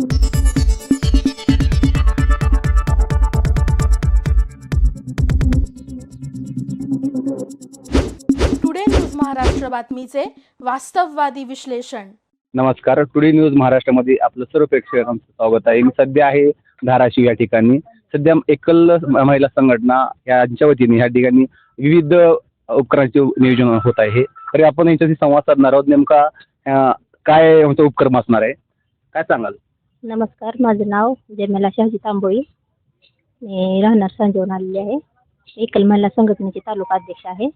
Today news Maharashtra बातमीचे वास्तववादी विश्लेषण. नमस्कार टुडे न्यूज महाराष्ट्रामध्ये आपलं सर्व प्रेक्षकांचं स्वागत आहे. मी सध्या आहे धाराशिव या ठिकाणी. सध्या एकल महिला संघटना यांच्या वतीने या ठिकाणी विविध उपक्रमाचे नियोजन होत आहे. तरी आपण यांच्याशी संवाद साधणार आहोत. नेमका काय उपक्रम असणार आहे? काय सांगाल? नमस्कार माझं नाव जयमेला शहाजी तांबोळी. मी राहणार संजीवन आलेली आहे. एकल महिला संघटनेची तालुका अध्यक्ष आहे.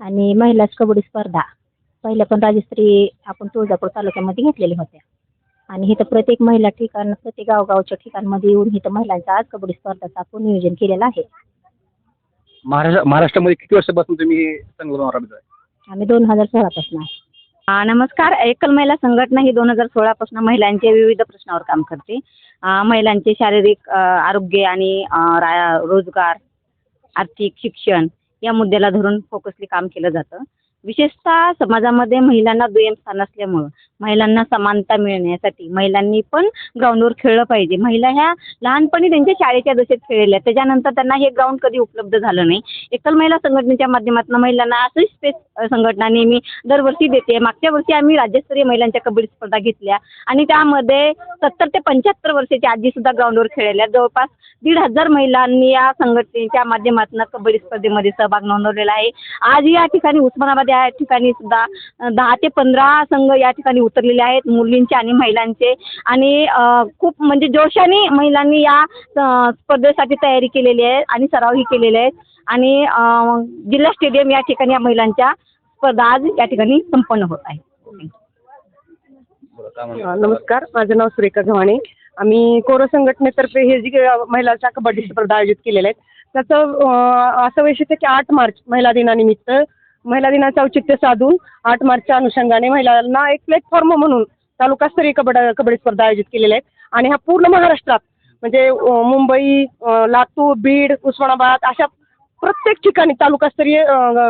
आणि महिला कबड्डी स्पर्धा. पहिल्या पण राज्यस्तरीय आपण तुळजापूर तालुक्यामध्ये घेतलेल्या होत्या. आणि इथं प्रत्येक महिला ठिकाण प्रत्येक गावगावच्या ठिकाणमध्ये येऊन इथं महिलांचं आज कबड्डी स्पर्धाचं आपण नियोजन केलेलं आहे. महाराष्ट्र महाराष्ट्रामध्ये किती वर्षापासून तुम्ही आहे? आम्ही दोन हजार सोळापासून आहे. नमस्कार. एकल महिला संघटना ही दोन हजार सोळापासून महिलांच्या विविध प्रश्नावर काम करते. महिलांचे शारीरिक आरोग्य आणि रा रोजगार आर्थिक शिक्षण या मुद्द्याला धरून फोकसली काम केलं जातं. विशेषतः समाजामध्ये महिलांना दुय्यम स्थान असल्यामुळं महिलांना समानता मिळण्यासाठी महिलांनी पण ग्राउंडवर खेळलं पाहिजे. महिला ह्या लहानपणी त्यांच्या शाळेच्या दशेत खेळल्या. त्याच्यानंतर त्यांना हे ग्राउंड कधी उपलब्ध झालं नाही. एकल महिला संघटनेच्या माध्यमातून महिलांना असंच स्पेस संघटना नेहमी दरवर्षी देते. मागच्या वर्षी आम्ही राज्यस्तरीय महिलांच्या कबड्डी स्पर्धा घेतल्या आणि त्यामध्ये सत्तर ते पंच्याहत्तर वर्षाची आजीसुद्धा ग्राउंडवर खेळल्या जवळपास दीड हजार महिलांनी या संघटनेच्या माध्यमातून कबड्डी स्पर्धेमध्ये सहभाग नोंदवलेला आहे. आज या ठिकाणी उस्मानाबाद या ठिकाणी सुद्धा दहा ते पंधरा संघ या ठिकाणी उतरलेले आहेत मुलींचे आणि महिलांचे. आणि खूप म्हणजे जोशाने महिलांनी या स्पर्धेसाठी तयारी केलेली आहे आणि सरावही केलेले आहेत आणि जिल्हा स्टेडियम या ठिकाणी या महिलांच्या स्पर्धा आज या ठिकाणी संपन्न होत आहे? नमस्कार. माझं नाव सुरेखा गव्हाणे आम्ही कोरो संघटनेतर्फे हे जी महिलांच्या कबड्डी स्पर्धा आयोजित केलेल्या आहेत त्याचं असं वैशिष्ट्य की आठ मार्च महिला दिनानिमित्त महिला दिनाचं औचित्य साधून आठ मार्चच्या अनुषंगाने महिलांना एक प्लॅटफॉर्म म्हणून तालुकास्तरीय कबड्डी कबड्डी स्पर्धा आयोजित केलेल्या आहेत. आणि ह्या पूर्ण महाराष्ट्रात म्हणजे मुंबई लातूर बीड उस्मानाबाद अशा प्रत्येक ठिकाणी तालुकास्तरीय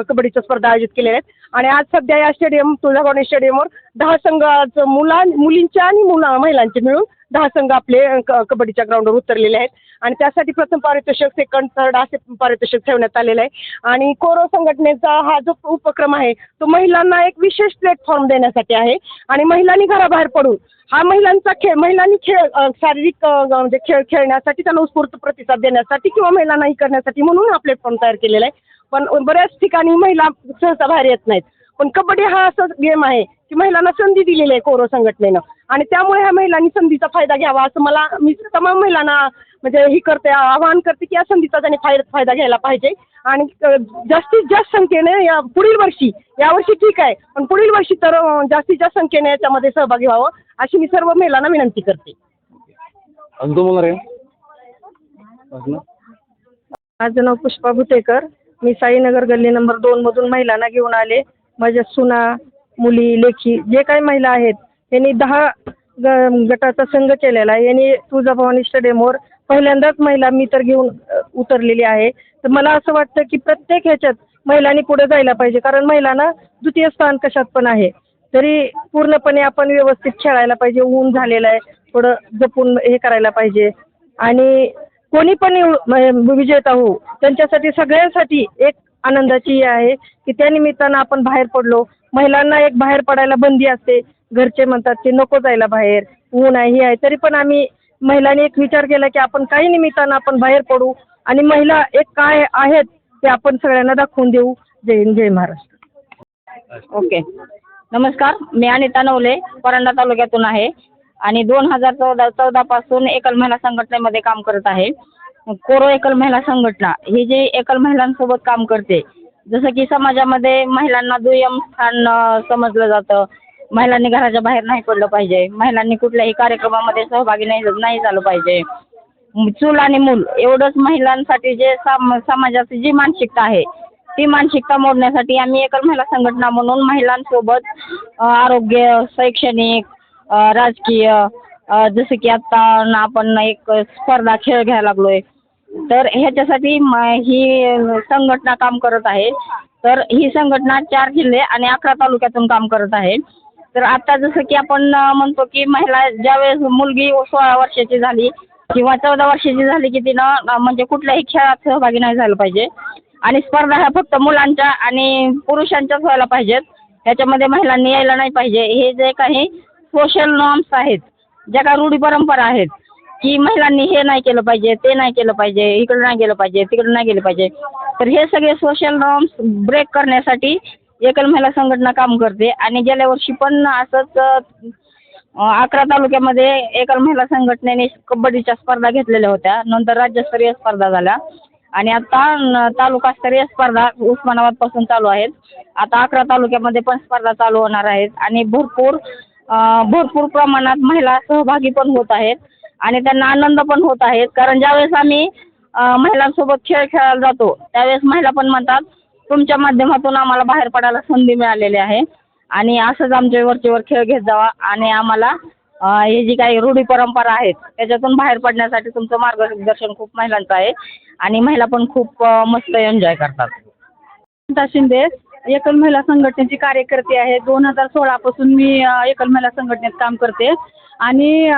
कबड्डीच्या स्पर्धा आयोजित केलेल्या आहेत. आणि आज सध्या या स्टेडियम तुळजाभवानी स्टेडियमवर दहा संघ आज मुलींच्या आणि मुला महिलांचे मिळून दहा संघ आपले क- कबड्डीच्या ग्राउंडवर उतरलेले आहेत. आणि त्यासाठी प्रथम पारितोषिक सेकंड थर्ड असे पारितोषिक ठेवण्यात आलेलं आहे. आणि कोरो संघटनेचा हा जो उपक्रम आहे तो महिलांना एक विशेष प्लॅटफॉर्म देण्यासाठी आहे. आणि महिलांनी घराबाहेर पडून हा महिलांचा खेळ महिलांनी खेळ शारीरिक म्हणजे खेळ खेळण्यासाठी त्यांना उत्स्फूर्त प्रतिसाद देण्यासाठी किंवा महिलांना हे करण्यासाठी म्हणून हा प्लॅटफॉर्म तयार केलेला आहे. पण बऱ्याच ठिकाणी महिला सहसा बाहेर येत नाहीत. पण कबड्डी हा असा गेम आहे की महिलांना संधी दिलेली आहे कोरो संघटनेनं. आणि त्यामुळे ह्या महिलांनी संधीचा फायदा घ्यावा असं मला मी तमाम महिलांना म्हणजे ही करते आवाहन करते की या संधीचा त्यांनी फायदा फायदा घ्यायला पाहिजे. आणि जास्तीत जास्त संख्येने या पुढील वर्षी यावर्षी ठीक आहे पण पुढील वर्षी तर जास्तीत जास्त संख्येने याच्यामध्ये सहभागी व्हावं अशी मी सर्व महिलांना विनंती करते? माझं नाव पुष्पा भुतेकर. मी साईनगर गल्ली नंबर दोनमधून महिलांना घेऊन आले. माझ्या सुना मुली लेखी जे काही महिला आहेत यांनी दहा ग गटाचा संघ केलेला आहे. यांनी तुळजाभवानी स्टेडियमवर पहिल्यांदाच महिला मी तर घेऊन उतरलेली आहे. तर मला असं वाटतं की प्रत्येक ह्याच्यात महिलांनी पुढे जायला पाहिजे. कारण महिलांना द्वितीय स्थान कशात पण आहे. तरी पूर्णपणे आपण व्यवस्थित खेळायला पाहिजे. ऊन झालेलं आहे. थोडं जपून हे करायला पाहिजे. आणि कोणी पण येऊ विजेता होऊ त्यांच्यासाठी सगळ्यांसाठी एक आनंदाची हे आहे की त्या निमित्तानं आपण बाहेर पडलो. महिलांना एक बाहेर पडायला बंदी असते. घरचे म्हणतात की नको जायला बाहेर ऊन आहे हे आहे. तरी पण आम्ही महिलांनी एक विचार केला की आपण काही निमित्तानं आपण बाहेर पडू आणि महिला एक काय आहेत ते आपण सगळ्यांना दाखवून देऊ. जय हिंद जय महाराष्ट्र. ओके. नमस्कार मी अनिता नवले परांडा तालुक्यातून आहे आणि दोन हजार चौदा चौदापासून एकल महिला संघटनेमध्ये काम करत आहे. कोरो एकल महिला संघटना ही जी एकल महिलांसोबत काम करते जसं की समाजामध्ये महिलांना दुय्यम स्थान समजलं जातं महिलांनी घराच्या बाहेर नाही पडलं पाहिजे. महिलांनी कुठल्याही कार्यक्रमामध्ये सहभागी नाही नाही झालं पाहिजे. चूल आणि मूल एवढंच महिलांसाठी जे साम समाजाची जी मानसिकता आहे ती मानसिकता मोडण्यासाठी आम्ही एकल महिला संघटना म्हणून महिलांसोबत आरोग्य शैक्षणिक राजकीय जसं की आत्ता आपण एक स्पर्धा खेळ घ्यायला लागलोय. तर ह्याच्यासाठी म ही संघटना काम करत आहे. तर ही संघटना चार जिल्हे आणि अकरा तालुक्यातून काम करत आहे. तर आता जसं की आपण म्हणतो की महिला ज्यावेळेस मुलगी सोळा वर्षाची झाली किंवा चौदा वर्षाची झाली की तिनं म्हणजे कुठल्याही खेळात सहभागी नाही झालं पाहिजे. आणि स्पर्धा ह्या फक्त मुलांच्या आणि पुरुषांच्याच व्हायला पाहिजेत. ह्याच्यामध्ये महिलांनी यायला नाही पाहिजे. हे जे काही सोशल नॉर्म्स आहेत ज्या काही रूढी परंपरा आहेत की महिलांनी हे नाही केलं पाहिजे ते नाही केलं पाहिजे इकडं नाही गेलं पाहिजे तिकडं नाही गेलं पाहिजे. तर हे सगळे सोशल नॉर्म्स ब्रेक करण्यासाठी एकल महिला संघटना काम करते आणि गेल्या वर्षी पण असंच अकरा तालुक्यामध्ये एकल महिला संघटनेने कबड्डीच्या स्पर्धा घेतलेल्या होत्या. नंतर राज्यस्तरीय स्पर्धा झाल्या. आणि आता तालुकास्तरीय स्पर्धा उस्मानाबादपासून चालू आहेत. आता अकरा तालुक्यामध्ये पण स्पर्धा चालू होणार आहेत. आणि भरपूर भरपूर प्रमाणात महिला सहभागी पण होत आहेत. आणि त्यांना आनंद पण होत आहेत. कारण ज्यावेळेस आम्ही महिलांसोबत खेळ खेळायला जातो त्यावेळेस महिला पण म्हणतात तुमच्या माध्यमातून आम्हाला बाहेर पडायला संधी मिळालेली आहे. आणि असंच आमच्या वरचेवर खेळ घेत जावा. आणि आम्हाला हे जी काही रूढी परंपरा आहेत त्याच्यातून बाहेर पडण्यासाठी तुमचं मार्गदर्शन खूप महिलांचं आहे. आणि महिला पण खूप मस्त एन्जॉय करतात. शिंदे एकल महिला संघटनेची कार्यकर्ते आहे. दोन हजार सोळापासून मी एकल महिला संघटनेत काम करते. आणि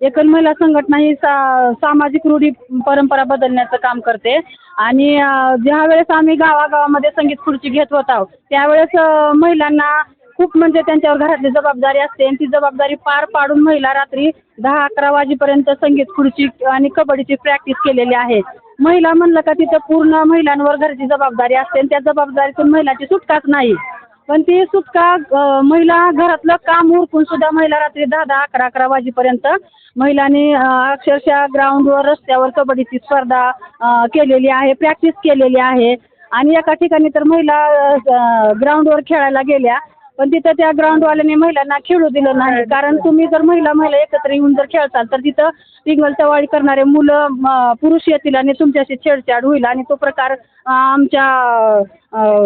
एकल महिला संघटना ही सा सामाजिक रूढी परंपरा बदलण्याचं काम करते. आणि ज्या ज्यावेळेस आम्ही गावागावामध्ये संगीत खुर्ची घेत आहोत त्यावेळेस महिलांना खूप म्हणजे त्यांच्यावर घरातली जबाबदारी असते. आणि ती जबाबदारी पार पाडून महिला रात्री दहा अकरा वाजेपर्यंत संगीत खुर्ची आणि कबड्डीची प्रॅक्टिस केलेली आहे. महिला म्हणलं का तिथं पूर्ण महिलांवर घरची जबाबदारी असते आणि त्या जबाबदारीतून महिलाची सुटकाच नाही. पण ती सुटका महिला घरातलं काम उरकून सुद्धा महिला रात्री दहा दहा अकरा अकरा वाजेपर्यंत महिलांनी अक्षरशः ग्राउंडवर रस्त्यावर कबड्डीची स्पर्धा केलेली आहे प्रॅक्टिस केलेली आहे. आणि एका ठिकाणी तर महिला ग्राउंडवर खेळायला गेल्या. पण तिथं त्या ग्राउंडवाल्याने महिलांना खेळू दिलं नाही. कारण तुम्ही जर महिला महिला एकत्र येऊन जर खेळताल तर तिथं टिंगल टवाळी करणारे मुलं पुरुष येतील आणि तुमच्याशी छेडछाड होईल आणि तो प्रकार आमच्या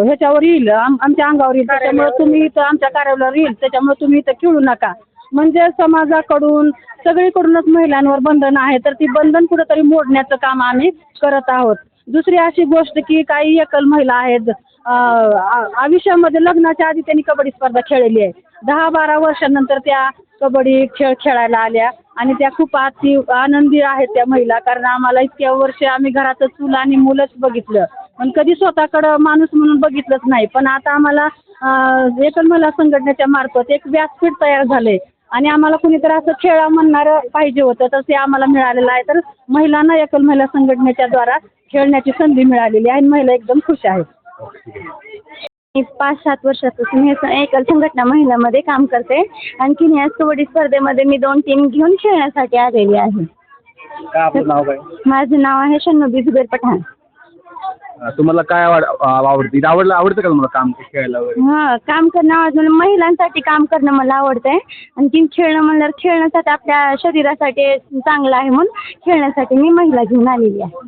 ह्याच्यावर येईल आम आमच्या अंगावर येईल. त्याच्यामुळे तुम्ही इथं आमच्या कार्यालयावर येईल. त्याच्यामुळे तुम्ही इथं खेळू नका. म्हणजे समाजाकडून सगळीकडूनच महिलांवर बंधन आहे तर ती बंधन कुठंतरी मोडण्याचं काम आम्ही करत आहोत. दुसरी अशी गोष्ट की काही एकल महिला आहेत आयुष्यामध्ये लग्नाच्या आधी त्यांनी कबड्डी स्पर्धा खेळलेली आहे. दहा बारा वर्षानंतर त्या कबड्डी खेळ खेळायला आल्या आणि त्या खूप अति आनंदी आहेत त्या महिला. कारण आम्हाला इतक्या वर्ष आम्ही घरातच चूल आणि मुलंच बघितलं. पण कधी स्वतःकडं माणूस म्हणून बघितलंच नाही. पण आता आम्हाला एकल महिला संघटनेच्या मार्फत एक व्यासपीठ तयार झालंय. आणि आम्हाला कुणीतरी असं खेळा म्हणणारं पाहिजे होतं तर ते आम्हाला मिळालेलं आहे. तर महिलांना एकल महिला संघटनेच्या द्वारा खेळण्याची संधी मिळालेली आहे आणि महिला एकदम खुश आहेत. मी पाच सात वर्षापासून हे एकल संघटना महिलामध्ये काम करते. आणखीन या कबड्डी स्पर्धेमध्ये मी दोन टीम घेऊन खेळण्यासाठी आलेली आहे. काय आपलं नाव काय? माझं नाव आहे शन्नबी जुबेर पठाण. तुम्हाला काय आवड आवडते? आवडलं आवडतं का तुम्हाला काम खेळायला वगैरे? हां काम करणं आवडतं मला महिलांसाठी काम करणं मला आवडतंय. आणखीन खेळणं म्हणल्यावर खेळण्यासाठी आपल्या शरीरासाठी चांगलं आहे म्हणून खेळण्यासाठी मी महिला घेऊन आलेली आहे.